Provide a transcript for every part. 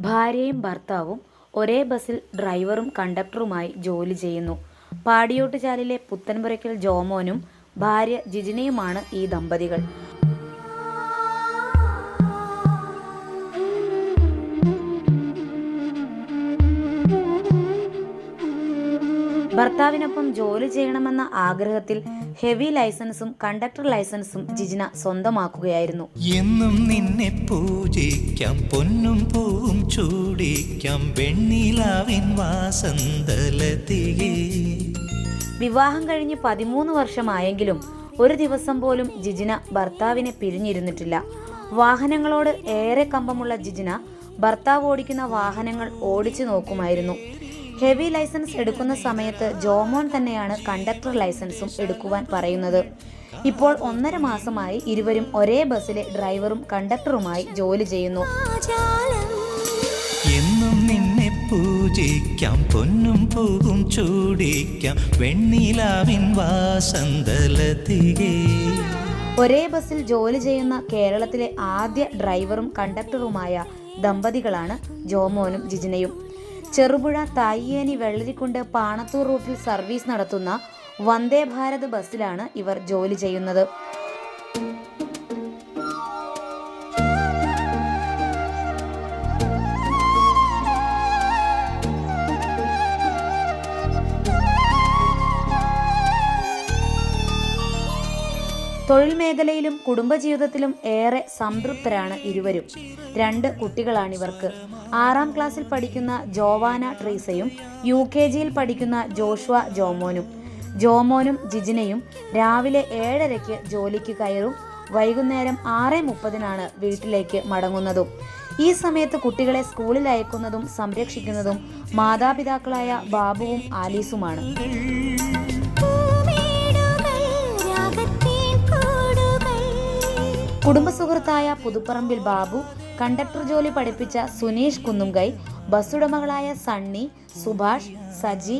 ഭാര്യയും ഭർത്താവും ഒരേ ബസ്സിൽ ഡ്രൈവറും കണ്ടക്ടറുമായി ജോലി ചെയ്യുന്നു. പാടിയോട്ടുചാലിലെ പുത്തൻപുരയ്ക്കൽ ജോമോനും ഭാര്യ ജിജിനയുമാണ് ഈ ദമ്പതികൾ. ഭർത്താവിനൊപ്പം ജോലി ചെയ്യണമെന്ന ആഗ്രഹത്തിൽ ഹെവി ലൈസൻസും കണ്ടക്ടർ ലൈസൻസും ജിജിന സ്വന്തമാക്കുകയായിരുന്നു. എന്നും നിന്നെ പൂജിക്കാം പൊന്നും പൂവും ചൂടിക്കാം വെണ്ണിലാവിൻ വാസന്തലതികേ വിവാഹം കഴിഞ്ഞ് പതിമൂന്ന് വർഷമായെങ്കിലും ഒരു ദിവസം പോലും ജിജിന ഭർത്താവിനെ പിരിഞ്ഞിരുന്നിട്ടില്ല. വാഹനങ്ങളോട് ഏറെ കമ്പമുള്ള ജിജിന ഭർത്താവ് ഓടിക്കുന്ന വാഹനങ്ങൾ ഓടിച്ചു നോക്കുമായിരുന്നു. ഹെവി ലൈസൻസ് എടുക്കുന്ന സമയത്ത് ജോമോൻ തന്നെയാണ് കണ്ടക്ടർ ലൈസൻസും എടുക്കുവാൻ പറയുന്നത്. ഇപ്പോൾ ഒന്നര മാസമായി ഇരുവരും ഒരേ ബസ്സിലെ ഡ്രൈവറും കണ്ടക്ടറുമായി ജോലി ചെയ്യുന്നു. എന്നും നിന്നെ പൂജിക്കാം പൊന്നും പൂവും ചൂടിക്കാം വെണ്ണിലാവിൻ വാസന്തലതികേ ഒരേ ബസ്സിൽ ജോലി ചെയ്യുന്ന കേരളത്തിലെ ആദ്യ ഡ്രൈവറും കണ്ടക്ടറുമായ ദമ്പതികളാണ് ജോമോനും ജിജിനയും. ചെറുപുഴ തായ്യേനി വെള്ളരിക്കുണ്ട് പാണത്തൂർ റൂട്ടിൽ സർവീസ് നടത്തുന്ന വന്ദേ ഭാരത് ബസ്സിലാണ് ഇവർ ജോലി ചെയ്യുന്നത്. തൊഴിൽ മേഖലയിലും കുടുംബജീവിതത്തിലും ഏറെ സംതൃപ്തരാണ് ഇരുവരും. രണ്ട് കുട്ടികളാണിവർക്ക്. ആറാം ക്ലാസ്സിൽ പഠിക്കുന്ന ജോവാന ട്രീസയും യു കെ ജിയിൽ പഠിക്കുന്ന ജോഷ്വ ജോമോനും. ജോമോനും ജിജിനയും രാവിലെ ഏഴരയ്ക്ക് ജോലിക്ക് കയറും. വൈകുന്നേരം ആറ് മുപ്പതിനാണ് വീട്ടിലേക്ക് മടങ്ങുന്നതും. ഈ സമയത്ത് കുട്ടികളെ സ്കൂളിൽ അയക്കുന്നതും സംരക്ഷിക്കുന്നതും മാതാപിതാക്കളായ ബാബുവും ആലീസുമാണ്. കുടുംബസുഹൃത്തായ പുതുപ്പറമ്പിൽ ബാബു കണ്ടക്ടർ ജോലി പഠിപ്പിച്ച സുനീഷ് കുന്നുംകൈ ബസ്സുടമകളായ സണ്ണി സുഭാഷ് സജി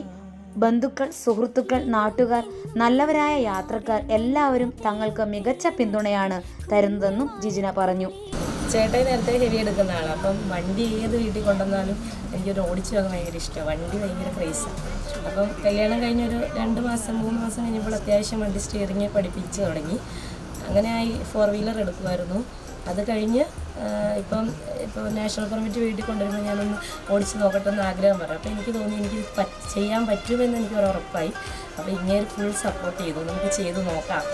ബന്ധുക്കൾ സുഹൃത്തുക്കൾ നാട്ടുകാർ നല്ലവരായ യാത്രക്കാർ എല്ലാവരും തങ്ങൾക്ക് മികച്ച പിന്തുണയാണ് തരുന്നതെന്നും ജിജിന പറഞ്ഞു. ചേട്ടായി നേരത്തെ ഹെവി എടുക്കുന്ന ആളാണ് അപ്പം വണ്ടി ഏത് വീട്ടിൽ കൊണ്ടുവന്നാലും എനിക്കൊരു ഓടിച്ചു പോകാൻ ഭയങ്കര ഇഷ്ടമാണ്. വണ്ടി ഭയങ്കര ക്രേസാണ് അപ്പം കല്യാണം കഴിഞ്ഞൊരു രണ്ട് മാസം മൂന്ന് മാസം കഴിഞ്ഞപ്പോൾ അത്യാവശ്യം വണ്ടി സ്റ്റിയറിങ് പഠിപ്പിച്ച് തുടങ്ങി. അങ്ങനെയായി ഫോർ വീലർ എടുക്കുമായിരുന്നു. അത് കഴിഞ്ഞ് ഇപ്പം ഇപ്പോൾ നാഷണൽ പെർമിറ്റ് വീട്ടിൽ കൊണ്ടുവരുമ്പോൾ ഞാനൊന്ന് ഓടിച്ച് നോക്കട്ടെ എന്ന് ആഗ്രഹം പറഞ്ഞു അപ്പോൾ എനിക്ക് തോന്നി എനിക്ക് ചെയ്യാൻ പറ്റുമെന്ന് എനിക്ക് ഒരു ഉറപ്പായി. അപ്പോൾ ഇങ്ങനെ ഫുൾ സപ്പോർട്ട് ചെയ്തു. നമുക്ക് ചെയ്ത് നോക്കാം.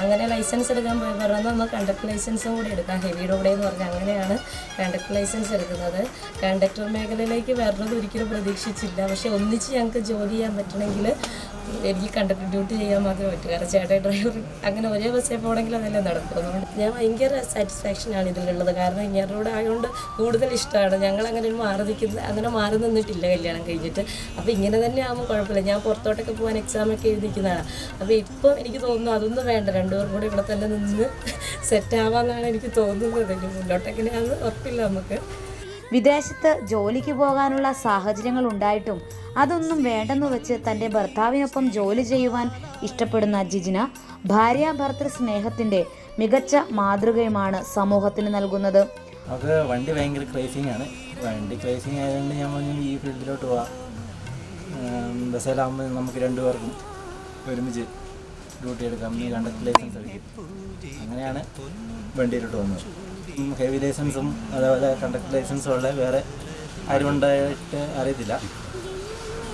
അങ്ങനെ ലൈസൻസ് എടുക്കാൻ പോയി. പറഞ്ഞാൽ നമ്മൾ കണ്ടക്ടർ ലൈസൻസും കൂടി എടുക്കാം. ഹെവിയുടെ കൂടെ എന്ന് പറഞ്ഞാൽ അങ്ങനെയാണ് കണ്ടക്ടർ ലൈസൻസ് എടുക്കുന്നത്. കണ്ടക്ടർ മേഖലയിലേക്ക് വരണത് ഒരിക്കലും പ്രതീക്ഷിച്ചില്ല. പക്ഷേ ഒന്നിച്ച് ഞങ്ങൾക്ക് ജോലി ചെയ്യാൻ പറ്റണമെങ്കിൽ എനിക്ക് കണ്ടക്ടർ ഡ്യൂട്ടി ചെയ്യാൻ മാത്രമേ പറ്റൂ. കാരണം ചേട്ടൻ ഡ്രൈവർ അങ്ങനെ ഒരേ ബസ്സിൽ പോകണമെങ്കിൽ അതല്ലേ നടക്കും അതുകൊണ്ട് ഞാൻ ഭയങ്കര സാറ്റിസ്ഫാക്ഷനാണ് ഇതിലുള്ളത്. കാരണം ഇങ്ങനോട് ആയതുകൊണ്ട് കൂടുതൽ ഇഷ്ടമാണ്. ഞങ്ങൾ അങ്ങനെ മാറി നിൽക്കുന്ന അങ്ങനെ മാറി നിന്നിട്ടില്ല കല്യാണം കഴിഞ്ഞിട്ട്. അപ്പോൾ ഇങ്ങനെ തന്നെ ആകുമ്പോൾ കുഴപ്പമില്ല. ഞാൻ പുറത്തോട്ടൊക്കെ പോകാൻ എക്സാമൊക്കെ എഴുതിക്കുന്നതാണ്. അപ്പോൾ ഇപ്പം എനിക്ക് തോന്നുന്നു അതൊന്നും വേണ്ട. രണ്ടുപേരും കൂടെ ഇവിടെ തന്നെ നിന്ന് സെറ്റ് ആവാന്നാണ് എനിക്ക് തോന്നുന്നത്. ഇനി മുന്നോട്ടെങ്ങനെയാണെന്ന് ഉറപ്പില്ല നമുക്ക്. വിദേശത്ത് ജോലിക്ക് പോകാനുള്ള സാഹചര്യങ്ങൾ ഉണ്ടായിട്ടും അതൊന്നും വേണ്ടെന്ന് വെച്ച് തന്റെ ഭർത്താവിനൊപ്പം ജോലി ചെയ്യുവാൻ ഇഷ്ടപ്പെടുന്ന ജിജിന ഭാര്യ ഭർത്തൃ സ്നേഹത്തിന്റെ മികച്ച മാതൃകയുമാണ് സമൂഹത്തിന് നൽകുന്നത്. അത് വണ്ടി ഭയങ്കര ക്രേസിങ് ആണ്. വണ്ടി ക്രേസിങ് ആയതുകൊണ്ട് ഞാൻ പറഞ്ഞു ഈ ഫീൽഡിലോട്ട് പോവാം ബസ്സിലാകുമ്പോൾ നമുക്ക് രണ്ടുപേർക്കും ഒരുമിച്ച് ഡ്യൂട്ടി എടുക്കാം ഈ കണ്ടക്ടർ ലൈസൻസ് എടുക്കും. അങ്ങനെയാണ് വണ്ടിയിലോട്ട് വന്നത് ഹെവി ലൈസൻസും അതേപോലെ കണ്ടക്ട് ലൈസൻസും ഉള്ള വേറെ ആരും ഉണ്ടായിട്ട് അറിയത്തില്ല.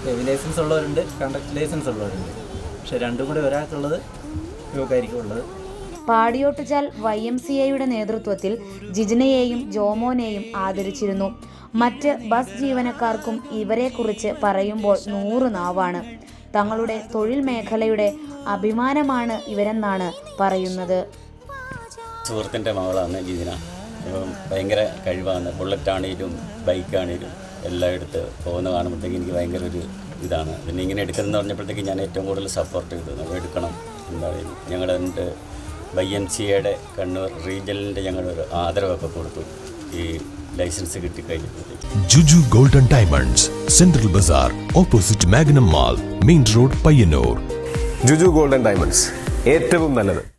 ഹെവി ലൈസൻസ് ഉള്ളവരുണ്ട് കണ്ടക്ട് ലൈസൻസ് ഉള്ളവരുണ്ട്. പക്ഷെ രണ്ടും കൂടി ഒരാൾക്കുള്ളത് ഇവക്കായിരിക്കും ഉള്ളത്. പാടിയോട്ടുചാൽ വൈ എം സി എയുടെ നേതൃത്വത്തിൽ ജിജിനയെയും ജോമോനെയും ആദരിച്ചിരുന്നു. മറ്റ് ബസ് ജീവനക്കാർക്കും ഇവരെക്കുറിച്ച് പറയുമ്പോൾ നൂറ് നാവാണ്. തങ്ങളുടെ തൊഴിൽ മേഖലയുടെ അഭിമാനമാണ് ഇവരെന്നാണ് പറയുന്നത്. സുഹൃത്തിന്റെ മകളാണ് ജിതിന ഭയങ്കര കഴിവാണ്. ബുള്ളറ്റ് ആണെങ്കിലും ബൈക്ക് ആണെങ്കിലും എല്ലാം എടുത്ത് പോകുന്ന കാണുമ്പോഴത്തേക്ക് എനിക്ക് ഭയങ്കര ഒരു ഇതാണ്. പിന്നെ ഇങ്ങനെ എടുക്കുന്നതെന്ന് പറഞ്ഞപ്പോഴത്തേക്ക് ഞാൻ ഏറ്റവും കൂടുതൽ സപ്പോർട്ട് ചെയ്തു. നമ്മൾ എടുക്കണം എന്താ പറയുക ഞങ്ങളുടെ വൈ എം സിയുടെ കണ്ണൂർ റീജിയലിന്റെ ഞങ്ങളൊരു ആദരവൊക്കെ കൊടുത്തു. ഈ license കിട്ടിക്കഴിഞ്ഞപ്പോഴത്തേക്ക്. Juju golden diamonds central bazaar opposite Magnum mall main road Payyanur. Juju golden diamonds ഏറ്റവും നല്ലത്.